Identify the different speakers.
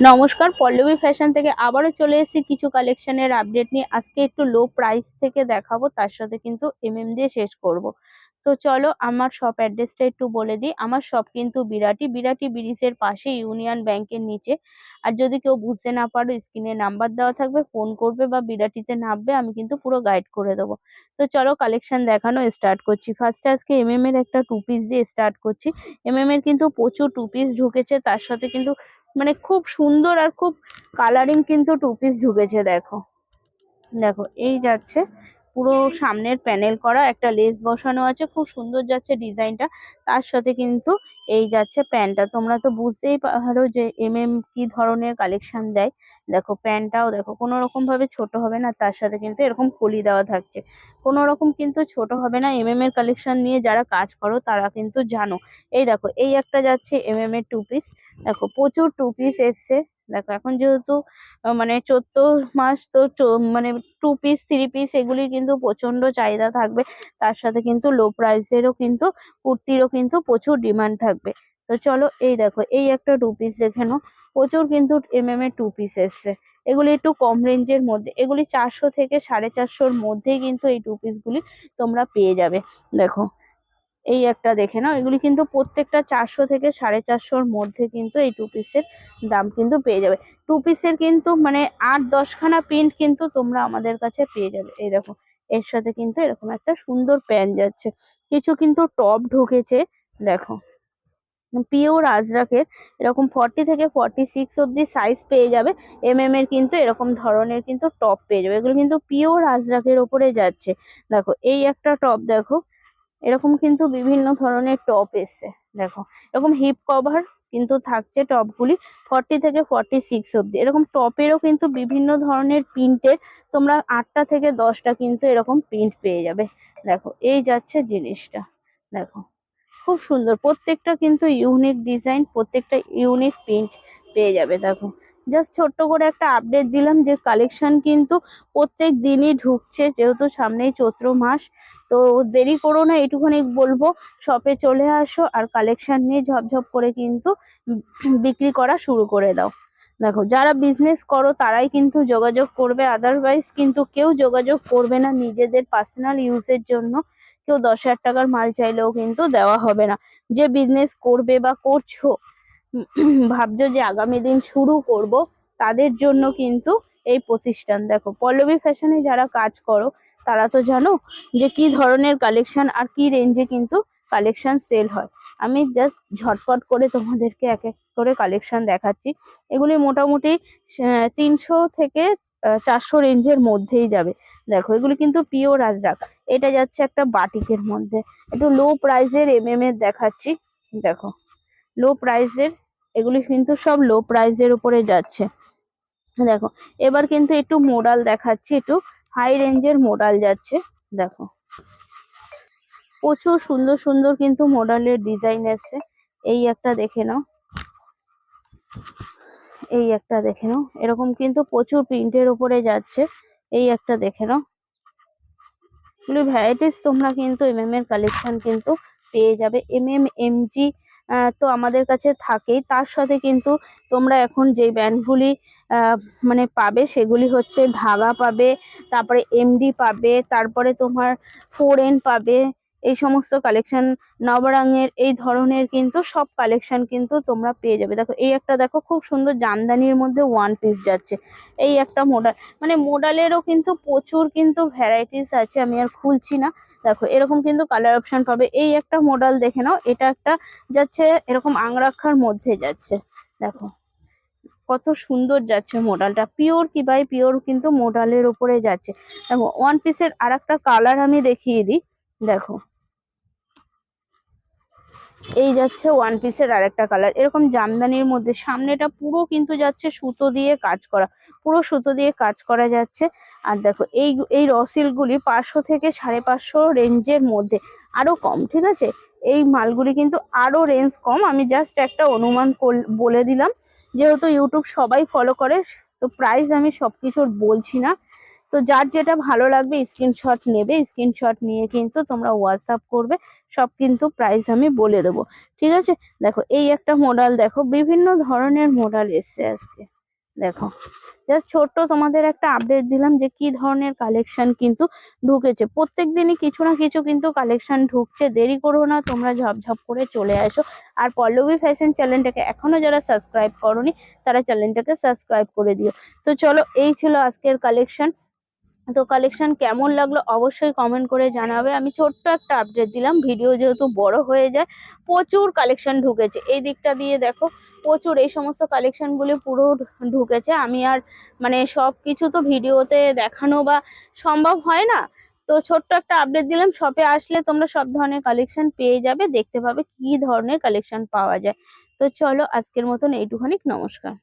Speaker 1: নমস্কার, পল্লবী ফ্যাশন থেকে আবারও চলে এসেছি কিছু কালেকশনের আপডেট নিয়ে। আজকে একটু লো প্রাইস থেকে দেখাবো, তার সাথে কিন্তু এমএম দিয়ে শেষ করব। তো চলো আমার শপ অ্যাড্রেসটা একটু বলে দিই। আমার শপ কিন্তু বিরাটি বিরাটি ব্রিজের পাশে ইউনিয়ন ব্যাংকের নিচে। আর যদি কেউ বুঝতে না পারো স্ক্রিনে নাম্বার দেওয়া থাকবে ফোন করবে বা বিরাটিতে নামবে, আমি কিন্তু পুরো গাইড করে দেবো। তো চলো কালেকশন দেখানো স্টার্ট করছি। ফার্স্টে আজকে এমএম এর একটা টু পিস দিয়ে স্টার্ট করছি। এমএম এর কিন্তু প্রচুর টু পিস ঢুকেছে, তার সাথে কিন্তু মানে খুব সুন্দর আর খুব কালারিং কিন্তু টু পিস ঢুকেছে দেখো। দেখো এই যাচ্ছে। পুরো সামনের প্যানেল করা, একটা লেস বসানো আছে, খুব সুন্দর যাচ্ছে ডিজাইনটা। তার সাথে কিন্তু এই যাচ্ছে প্যান্টটা। তোমরা তো বুঝতেই পারো যে এম এম কি ধরনের কালেকশন দেয়। দেখো প্যান্টটাও দেখো, কোনো রকম ভাবে ছোট হবে না, তার সাথে কিন্তু এরকম কলি দেওয়া থাকছে। কোনো রকম কিন্তু ছোট হবে না এম এম এর কালেকশন নিয়ে যারা কাজ করো, তারা কিন্তু জানো। এই দেখো, এই একটা যাচ্ছে এম এম এর টু পিস দেখো, প্রচুর টু পিস এসছে। দেখো, এখন যেহেতু মানে চৈত্র মাস তো মানে টু পিস থ্রি পিস এগুলির কিন্তু প্রচণ্ড চাহিদা থাকবে। তার সাথে কিন্তু লো প্রাইসেরও কিন্তু, কুর্তিরও কিন্তু প্রচুর ডিমান্ড থাকবে। তো চলো, এই দেখো, এই একটা টু পিস দেখে নাও। প্রচুর কিন্তু এম এম এর টু পিস এসছে। এগুলি একটু কম রেঞ্জের মধ্যে, এগুলি চারশো থেকে সাড়ে চারশোর মধ্যেই কিন্তু এই টু পিস গুলি তোমরা পেয়ে যাবে। দেখো এই একটা দেখে নাও। এগুলি কিন্তু প্রত্যেকটা চারশো থেকে সাড়ে চারশোর মধ্যে কিন্তু এই টু পিসের দাম কিন্তু পেয়ে যাবে। টু পিসের কিন্তু মানে আট দশখানা প্রিন্ট কিন্তু তোমরা আমাদের কাছে পেয়ে যাবে। এই দেখো, এর সাথে কিন্তু এরকম একটা সুন্দর প্যান্ট যাচ্ছে। কিছু কিন্তু টপ ঢুকেছে, দেখো। পিওর আজরাকের এরকম ফর্টি থেকে ফর্টি সিক্স অব্দি সাইজ পেয়ে যাবে। এম এম এর কিন্তু এরকম ধরনের কিন্তু টপ পেয়ে যাবে। এগুলো কিন্তু পিওর আজরাকের ওপরে যাচ্ছে। দেখো, এই একটা টপ দেখো। এরকম কিন্তু বিভিন্ন ধরনের টপ এসছে, দেখো। এরকম হিপ কভার কিন্তু থাকছে টপগুলি ফর্টি থেকে ফর্টি সিক্স অব্দি এরকম টপেরও কিন্তু বিভিন্ন ধরনের প্রিন্টের তোমরা আটটা থেকে দশটা কিন্তু এরকম প্রিন্ট পেয়ে যাবে। দেখো, এই যাচ্ছে জিনিসটা, দেখো। খুব সুন্দর, প্রত্যেকটা কিন্তু ইউনিক ডিজাইন প্রত্যেকটা ইউনিক প্রিন্ট পেয়ে যাবে, দেখো। জাস্ট ছোট্ট করে একটা আপডেট দিলাম যে কালেকশন কিন্তু প্রত্যেক দিনই ঢুকছে, যেহেতু সামনেই চৈত্র মাস। তো দেরি করো না এটুখানি বলব শপে চলে আসো আর কালেকশন নিয়ে ঝপঝপ করে কিন্তু বিক্রি করা শুরু করে দাও। দেখো, যারা বিজনেস করো তারাই কিন্তু যোগাযোগ করবে আদারওয়াইজ কিন্তু কেউ যোগাযোগ করবে না নিজেদের পার্সোনাল ইউজের জন্য। কেউ দশ হাজার টাকার মাল চাইলেও কিন্তু দেওয়া হবে না। যে বিজনেস করবে বা করছ ভাবছ যে আগামী দিন শুরু করব, তাদের জন্য কিন্তু এই প্রতিষ্ঠান। দেখো, পল্লবী ফ্যাশনে যারা কাজ করো, তারা তো জানো যে কি ধরনের কালেকশন আর কি রেঞ্জে কিন্তু কালেকশন সেল হয়। আমি জাস্ট ঝটপট করে তোমাদেরকে এক এক করে কালেকশন দেখাচ্ছি। এগুলি মোটামুটি তিনশো থেকে চারশো রেঞ্জের মধ্যেই যাবে। দেখো, এগুলি কিন্তু পিওর আজরাক। এটা যাচ্ছে একটা বাটিকের মধ্যে। একটু লো প্রাইজের এম এম এর দেখাচ্ছি। দেখো লো প্রাইজের এগুলি কিন্তু সব লো প্রাইজের উপরে যাচ্ছে। দেখো, এবার কিন্তু একটু মোডাল দেখাচ্ছি, একটু হাই রেঞ্জের মোডাল যাচ্ছে, দেখো। প্রচুর সুন্দর সুন্দর কিন্তু মোডালের ডিজাইন এসছে। এই একটা দেখে নাও। এই একটা দেখে নাও। এরকম কিন্তু প্রচুর প্রিন্টের উপরে যাচ্ছে। এই একটা দেখে নাও। ভ্যারাইটিস তোমরা কিন্তু এমএম এর কালেকশন কিন্তু পেয়ে যাবে। এম এম এমজি তো আমাদের কাছে থাকেই। তার সাথে কিন্তু তোমরা এখন যে ব্যান্ডগুলি মানে পাবে সেগুলি হচ্ছে ধাগা পাবে, তারপরে এমডি পাবে, তারপরে তোমার ফোর এন পাবে এই সমস্ত কালেকশন নবরঙের এই ধরনের কিন্তু সব কালেকশন কিন্তু তোমরা পেয়ে যাবে। দেখো, এই একটা দেখো, খুব সুন্দর জামদানির মধ্যে ওয়ান পিস যাচ্ছে। এই একটা মোডাল মানে মোডালেরও কিন্তু প্রচুর কিন্তু ভ্যারাইটিস আছে, আমি আর খুলছি না। দেখো, এরকম কিন্তু কালার অপশন পাবে। এই একটা মডেল দেখে নাও, এটা একটা যাচ্ছে এরকম আংরাক্ষার মধ্যে যাচ্ছে। দেখো, কত সুন্দর যাচ্ছে মডেলটা পিওর কি বাই পিওর কিন্তু মডেলের উপরে যাচ্ছে। দেখো ওয়ান পিসের আর একটা কালার আমি দেখিয়ে দিই। দেখো এই যাচ্ছে ওয়ান পিসের আরেকটা কালার এরকম জামদানির মধ্যে সামনেটা পুরো কিন্তু যাচ্ছে সুতো দিয়ে কাজ করা। পুরো সুতো দিয়ে কাজ করা যাচ্ছে। আর দেখো, এই এই রসিলগুলি পাঁচশো থেকে সাড়ে পাঁচশো রেঞ্জের মধ্যে। আরও কম, ঠিক আছে? এই মালগুলি কিন্তু আরও রেঞ্জ কম। আমি জাস্ট একটা অনুমান বলে দিলাম। যেহেতু ইউটিউব সবাই ফলো করে, তো প্রাইস আমি সবকিছুর বলছি না। তো যার যেটা ভালো লাগবে স্ক্রিনশট নেবে স্ক্রিনশট নিয়ে কিন্তু তোমরা হোয়াটসঅ্যাপ করবে, সব কিন্তু প্রাইস আমি বলে দেবো। ঠিক আছে? দেখো, এই একটা মডেল দেখো, বিভিন্ন ধরনের মডেল এসছে আজকে। দেখো জাস্ট ছোট্ট তোমাদের একটা আপডেট দিলাম যে কি ধরনের কালেকশন কিন্তু ঢুকেছে। প্রত্যেক দিনই কিছু না কিছু কিন্তু কালেকশন ঢুকছে, দেরি করো না, তোমরা ঝপঝপ করে চলে আসো। আর পল্লবী ফ্যাশন চ্যানেলটাকে এখনও যারা সাবস্ক্রাইব করনি, তারা চ্যানেলটাকে সাবস্ক্রাইব করে দিও। তো চলো, এই ছিল আজকের কালেকশন তো কালেকশন কেমন লাগল অবশ্যই কমেন্ট করে জানাবে। আমি ছোট্ট একটা আপডেট দিলাম ভিডিও যেহেতু বড় হয়ে যায়, প্রচুর কালেকশন ঢুকেছে। এই দিকটা দিয়ে দেখো, প্রচুর এই সমস্ত কালেকশনগুলি পুরো ঢুকেছে। আমি আর মানে সব কিছু তো ভিডিওতে দেখানো বা সম্ভব হয় না। তো ছোট্ট একটা আপডেট দিলাম শপে আসলে তোমরা সব ধরনের কালেকশন পেয়ে যাবে, দেখতে পাবে কি ধরনের কালেকশন পাওয়া যায়। তো চলো আজকের মতন এইটুখানি নমস্কার।